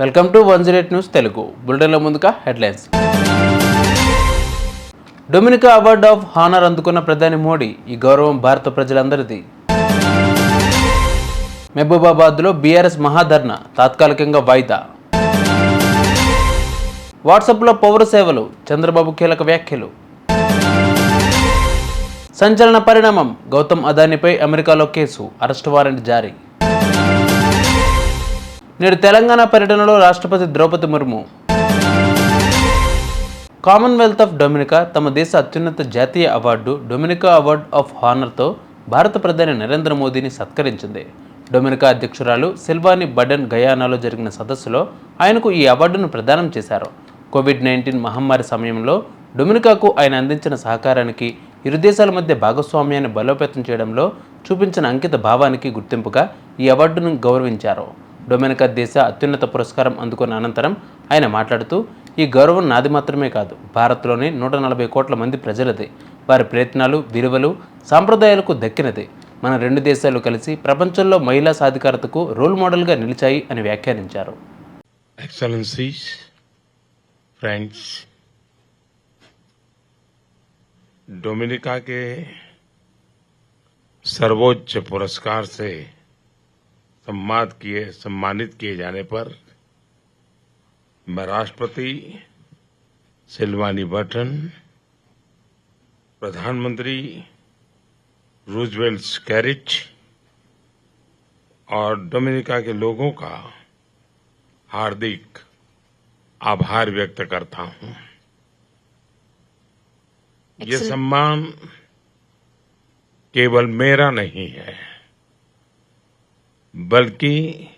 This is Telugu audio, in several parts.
Welcome to one zero eight news Telugu. బులెటిన్లో ముందుగా headlines. Dominica award of honour అందుకున్న ప్రధాని మోడీ ఈ గౌరవం భారత ప్రజలందరిది. మహబూబాబాద్లో బీఆర్ఎస్ మహాధర్ణ తాత్కాలికంగా వాయిదా. వాట్సాప్లో పౌర సేవలు చంద్రబాబు కీలక వ్యాఖ్యలు. సంచలన పరిణామం గౌతమ్ అదానిపై అమెరికాలో కేసు అరెస్ట్ వారెంట్ జారీ. నేడు తెలంగాణ పర్యటనలో రాష్ట్రపతి Draupadi Murmu. Commonwealth of Dominica తమ దేశ అత్యున్నత జాతీయ అవార్డు డొమినికా అవార్డ్ ఆఫ్ హానర్తో భారత ప్రధాని నరేంద్ర మోదీని సత్కరించింది. డొమినికా అధ్యక్షురాలు సిల్వాని బడన్ గయానాలో జరిగిన సదస్సులో ఆయనకు ఈ అవార్డును ప్రదానం చేశారు. కోవిడ్ నైన్టీన్ మహమ్మారి సమయంలో డొమినికాకు ఆయన అందించిన సహకారానికి ఇరు దేశాల మధ్య భాగస్వామ్యాన్ని బలోపేతం చేయడంలో చూపించిన అంకిత భావానికి గుర్తింపుగా ఈ అవార్డును గౌరవించారు. డొమినికా దేశ అత్యున్నత పురస్కారం అందుకున్న అనంతరం ఆయన మాట్లాడుతూ ఈ గౌరవం నాది మాత్రమే కాదు భారత్లోని నూట నలభై కోట్ల మంది ప్రజలది వారి ప్రయత్నాలు విలువలు సాంప్రదాయాలకు దక్కినది మన రెండు దేశాలు కలిసి ప్రపంచంలో మహిళా సాధికారతకు రోల్ మోడల్గా నిలిచాయి అని వ్యాఖ్యానించారు Excellencies, friends, डोमिनिका के सर्वोच्च पुरस्कार से सम्मानित किए सम्मानित किए जाने पर मैं राष्ट्रपति सिल्वानी बटन प्रधानमंत्री रूजवेल्ट स्कैरिच और डोमिनिका के लोगों का हार्दिक आभार व्यक्त करता हूँ। ये सम्मान केवल मेरा नहीं है। बल्कि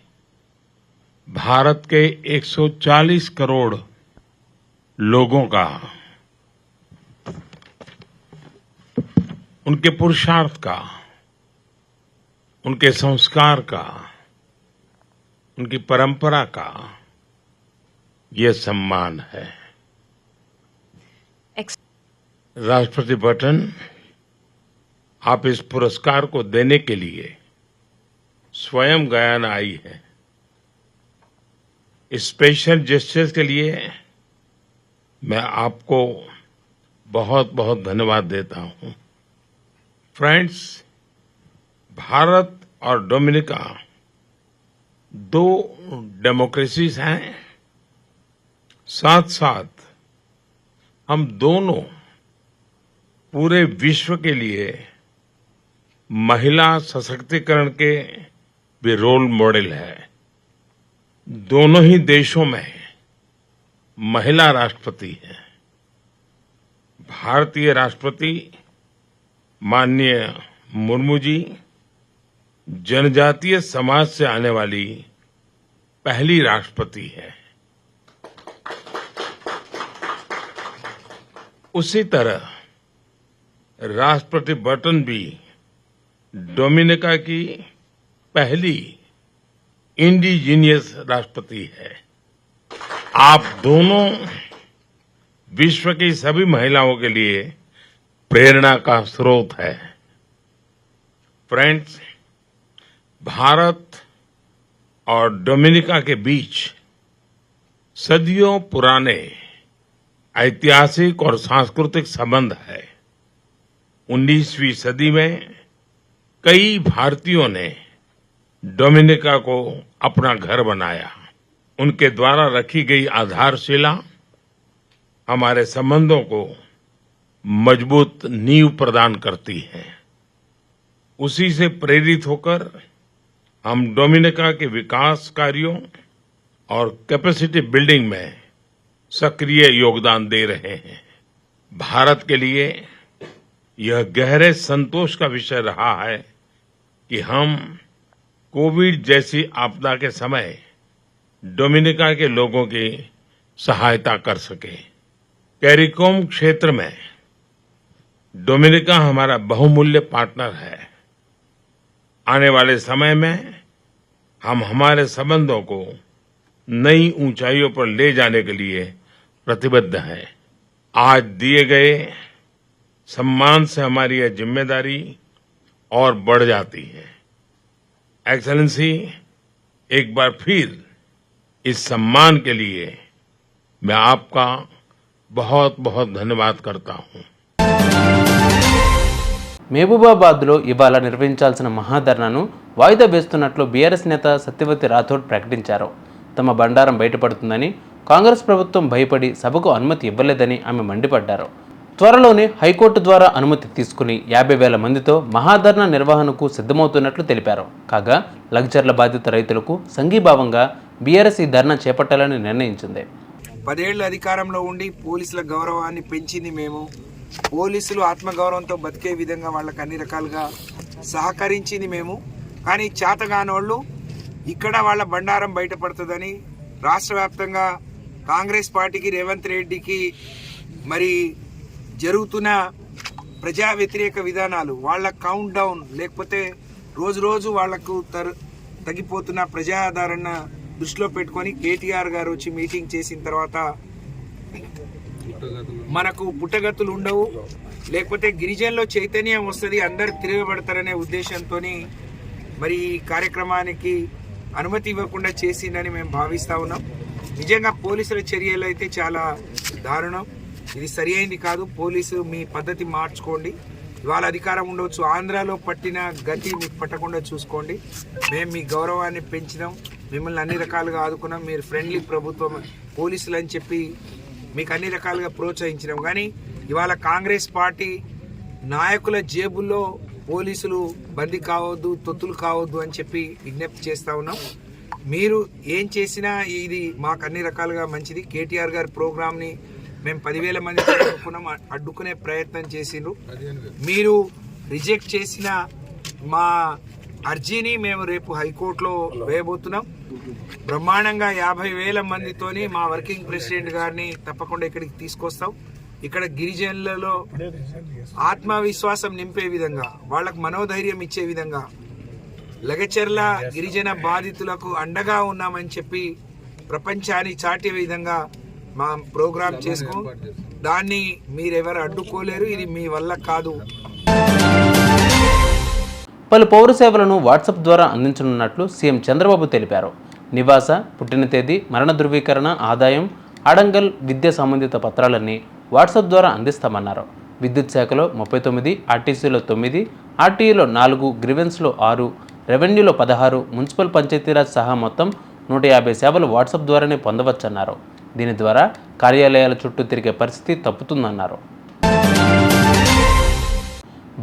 भारत के 140 करोड़ लोगों का उनके पुरुषार्थ का उनके संस्कार का उनकी परंपरा का ये सम्मान है। राष्ट्रपति बटन आप इस पुरस्कार को देने के लिए स्वयं गयाना आई है। स्पेशल जस्टिस के लिए मैं आपको बहुत बहुत धन्यवाद देता हूँ। फ्रेंड्स भारत और डोमिनिका दो डेमोक्रेसीज हैं। साथ साथ हम दोनों पूरे विश्व के लिए महिला सशक्तिकरण के भी रोल मॉडल है। दोनों ही देशों में महिला राष्ट्रपति हैं। भारतीय राष्ट्रपति माननीय मुर्मू जी, जनजातीय समाज से आने वाली पहली राष्ट्रपति है। उसी तरह राष्ट्रपति बटन भी डोमिनिका की पहली इंडिजीनियस राष्ट्रपति है। आप दोनों विश्व की सभी महिलाओं के लिए प्रेरणा का स्रोत है। फ्रेंड्स, भारत और डोमिनिका के बीच सदियों पुराने ऐतिहासिक और सांस्कृतिक संबंध है। 19वीं सदी में कई भारतीयों ने डोमिनिका को अपना घर बनाया। उनके द्वारा रखी गई आधारशिला हमारे संबंधों को मज़बूत नींव प्रदान करती है। उसी से प्रेरित होकर हम डोमिनिका के विकास कार्यों और कैपेसिटी बिल्डिंग में सक्रिय योगदान दे रहे हैं। भारत के लिए यह गहरे संतोष का विषय रहा है कि हम कोविड जैसी आपदा के समय डोमिनिका के लोगों की सहायता कर सके। कैरिकोम क्षेत्र में डोमिनिका हमारा बहुमूल्य पार्टनर है। आने वाले समय में हम हमारे संबंधों को नई ऊंचाइयों पर ले जाने के लिए प्रतिबद्ध हैं। आज दिए गए सम्मान से हमारी यह ज़िम्मेदारी और बढ़ जाती है। एक्सेलेंसी एक बार फिर इस सम्मान के लिए मैं आपका बहुत बहुत धन्यवाद करता हूं మహబూబాబాద్లో ఇవాళ నిర్వహించాల్సిన మహాధర్నాను వాయిదా వేస్తున్నట్లు బీఆర్ఎస్ నేత సత్యవతి రాథోడ్ ప్రకటించారు తమ బండారం బయటపడుతుందని కాంగ్రెస్ ప్రభుత్వం భయపడి సభకు అనుమతి ఇవ్వలేదని ఆమె మండిపడ్డారు త్వరలోనే హైకోర్టు ద్వారా అనుమతి తీసుకుని యాభై వేల మందితో మహాధర్నా నిర్వహణకు సిద్ధమవుతున్నట్లు తెలిపారు. కాగా లగ్జర్ల బాధిత రైతులకు సంఘీభావంగా బీఆర్ఎస్ ఈ ధర్నా చేపట్టాలని నిర్ణయించింది. పదేళ్ళు అధికారంలో ఉండి పోలీసుల గౌరవాన్ని పెంచింది మేము. పోలీసులు ఆత్మగౌరవంతో బతికే విధంగా వాళ్ళకి అన్ని రకాలుగా సహకరించింది మేము. కానీ చేతగానోళ్ళు ఇక్కడ వాళ్ళ బండారం బయటపడుతుందని రాష్ట్ర వ్యాప్తంగా కాంగ్రెస్ పార్టీకి రేవంత్ రెడ్డికి మరి జరుగుతున్న ప్రజా వ్యతిరేక విధానాలు వాళ్ళ కౌంట్ డౌన్ లేకపోతే రోజు రోజు వాళ్ళకు తరు తగ్గిపోతున్న ప్రజాదరణ దృష్టిలో పెట్టుకొని కేటీఆర్ గారు వచ్చి మీటింగ్ చేసిన తర్వాత మనకు పుట్టగతులు ఉండవు. లేకపోతే గిరిజనులో చైతన్యం వస్తుంది అందరు తిరగబడతారనే ఉద్దేశంతో మరి ఈ కార్యక్రమానికి అనుమతి ఇవ్వకుండా చేసిందని మేము భావిస్తా ఉన్నాం. నిజంగా పోలీసుల చర్యలు అయితే చాలా దారుణం. ఇది సరి అయింది కాదు. పోలీసు మీ పద్ధతి మార్చుకోండి. ఇవాళ అధికారం ఉండవచ్చు ఆంధ్రాలో పట్టిన గతి మీకు పట్టకుండా చూసుకోండి. మేము మీ గౌరవాన్ని పెంచినాం. మిమ్మల్ని అన్ని రకాలుగా ఆదుకున్నాం. మీరు ఫ్రెండ్లీ ప్రభుత్వం పోలీసులు అని చెప్పి మీకు అన్ని రకాలుగా ప్రోత్సహించినాం. కానీ ఇవాళ కాంగ్రెస్ పార్టీ నాయకుల జేబుల్లో పోలీసులు బందీ కావద్దు తొత్తులు కావద్దు అని చెప్పి విజ్ఞప్తి చేస్తూ ఉన్నాం. మీరు ఏం చేసినా ఇది మాకు అన్ని రకాలుగా మంచిది. కేటీఆర్ గారి ప్రోగ్రామ్ని మేము పదివేల మంది అడ్డుకున్నాం అడ్డుకునే ప్రయత్నం చేసిండ్రు. మీరు రిజెక్ట్ చేసిన మా అర్జీని మేము రేపు హైకోర్టులో వేయబోతున్నాం. బ్రహ్మాండంగా యాభై వేల మందితోని మా వర్కింగ్ ప్రెసిడెంట్ గారిని తప్పకుండా ఇక్కడికి తీసుకొస్తాం. ఇక్కడ గిరిజనులలో ఆత్మవిశ్వాసం నింపే విధంగా వాళ్ళకు మనోధైర్యం ఇచ్చే విధంగా లగచర్ల గిరిజన బాధితులకు అండగా ఉన్నామని చెప్పి ప్రపంచాన్ని చాటే విధంగా మా ప్రోగ్రాం చేసుకో. దాన్ని మీరెవరు అడ్డుకోలేరు ఇది మీ వల్ల కాదు. పలు పౌర సేవలను వాట్సాప్ ద్వారా అందించనున్నట్లు సీఎం చంద్రబాబు తెలిపారు. నివాస పుట్టిన తేదీ మరణ ధృవీకరణ ఆదాయం అడంగల్ విద్యా సంబంధిత పత్రాలన్నీ వాట్సాప్ ద్వారా అందిస్తామన్నారు. విద్యుత్ శాఖలో ముప్పై తొమ్మిది ఆర్టీసీలో తొమ్మిది ఆర్టీఈలో నాలుగు గ్రివెన్స్లో ఆరు రెవెన్యూలో పదహారు మున్సిపల్ పంచాయతీరాజ్ సహా మొత్తం నూట యాభై సేవలు వాట్సాప్ ద్వారానే పొందవచ్చన్నారు. దీని ద్వారా కార్యాలయాల చుట్టూ తిరిగే పరిస్థితి తప్పుతుందన్నారు.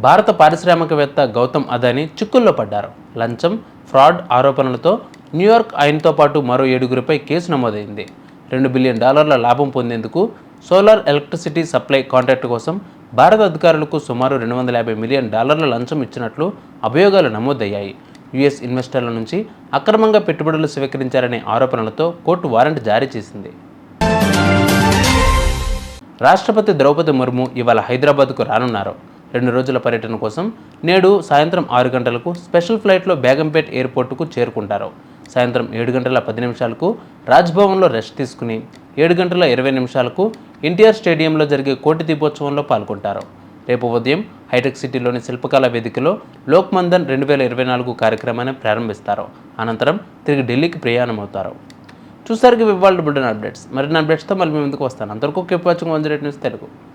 భారత పారిశ్రామికవేత్త గౌతమ్ అదానీ చిక్కుల్లో పడ్డారు. లంచం ఫ్రాడ్ ఆరోపణలతో న్యూయార్క్ ఆయనతో పాటు మరో ఏడుగురిపై కేసు నమోదైంది. రెండు బిలియన్ డాలర్ల లాభం పొందేందుకు సోలార్ ఎలక్ట్రిసిటీ సప్లై కాంట్రాక్ట్ కోసం భారత అధికారులకు సుమారు రెండు వందల యాభై మిలియన్ డాలర్ల లంచం ఇచ్చినట్లు అభియోగాలు నమోదయ్యాయి. యుఎస్ ఇన్వెస్టర్ల నుంచి అక్రమంగా పెట్టుబడులు స్వీకరించారనే ఆరోపణలతో కోర్టు వారెంట్ జారీ చేసింది. రాష్ట్రపతి ద్రౌపది ముర్ము ఇవాళ హైదరాబాద్కు రానున్నారు. రెండు రోజుల పర్యటన కోసం నేడు సాయంత్రం ఆరు గంటలకు స్పెషల్ ఫ్లైట్లో బేగంపేట్ ఎయిర్పోర్టుకు చేరుకుంటారు. సాయంత్రం ఏడు గంటల పది నిమిషాలకు రాజ్భవన్లో రెస్ట్ తీసుకుని ఏడు గంటల ఇరవై నిమిషాలకు ఎన్టీఆర్ స్టేడియంలో జరిగే కోటి దీపోత్సవంలో పాల్గొంటారు. రేపు ఉదయం హైటెక్ సిటీలోని శిల్పకళ వేదికలో లోక్మందన్ రెండు వేల ఇరవై నాలుగు కార్యక్రమాన్ని ప్రారంభిస్తారు. అనంతరం తిరిగి ఢిల్లీకి ప్రయాణమవుతారు. చూసరికి ఇవాళ బుడ్డన్ అప్డేట్స్. మరిన్ని అప్డేట్స్తో మళ్ళీ మేము ఎందుకు వస్తాను. అంతవరకు keep watching one zero news Telugu.